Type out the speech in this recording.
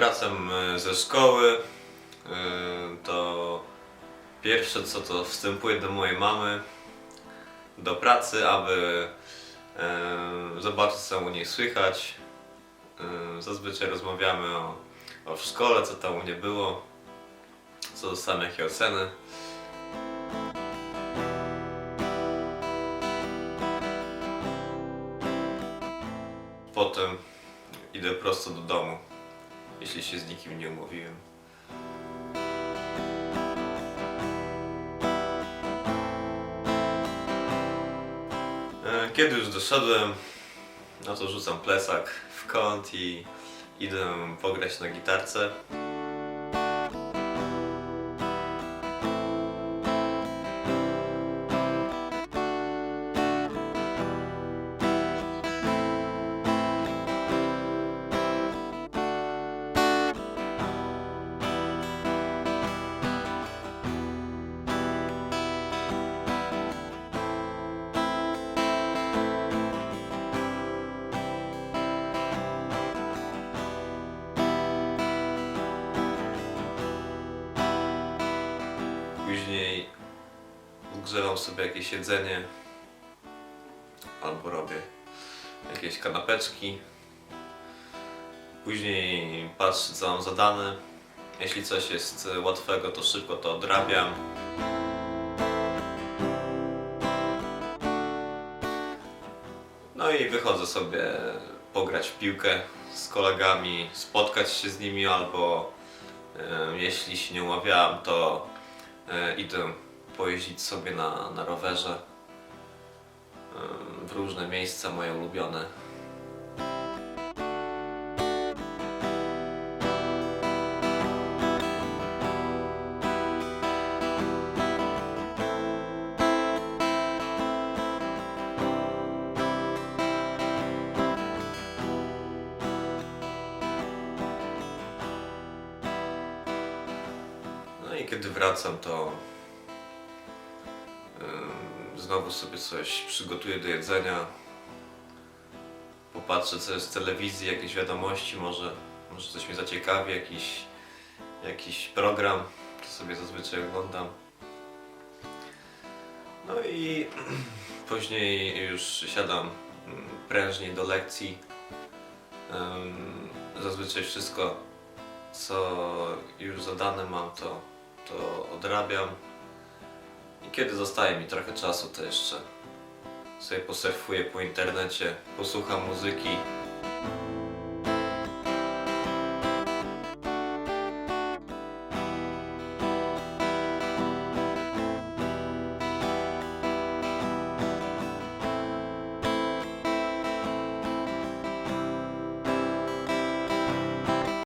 wracam e, ze szkoły, e, to pierwsze co to wstępuję do mojej mamy, do pracy, aby e, zobaczyć co u niej słychać. Zazwyczaj rozmawiamy o, o szkole, co tam u niej było, co dostałem, jakie oceny. Potem idę prosto do domu, jeśli się z nikim nie umówiłem. E, Kiedy już doszedłem, no to rzucam plecak w kąt i idę pograć na gitarce. Później grzewam sobie jakieś jedzenie albo robię jakieś kanapeczki. Później patrzę co mam zadane. Jeśli coś jest łatwego, to szybko to odrabiam. No i wychodzę sobie pograć w piłkę z kolegami, spotkać się z nimi albo jeśli się nie umawiałem, to idę pojeździć sobie na, na rowerze e, w różne miejsca moje ulubione. I kiedy wracam, to znowu sobie coś przygotuję do jedzenia. Popatrzę co jest w telewizji, jakieś wiadomości, może, może coś mnie zaciekawi, jakiś, jakiś program, to sobie zazwyczaj oglądam. No i później już siadam prężniej do lekcji. Zazwyczaj wszystko co już zadane mam, to, to odrabiam. I kiedy zostaje mi trochę czasu, to jeszcze sobie posurfuję po internecie, posłucham muzyki,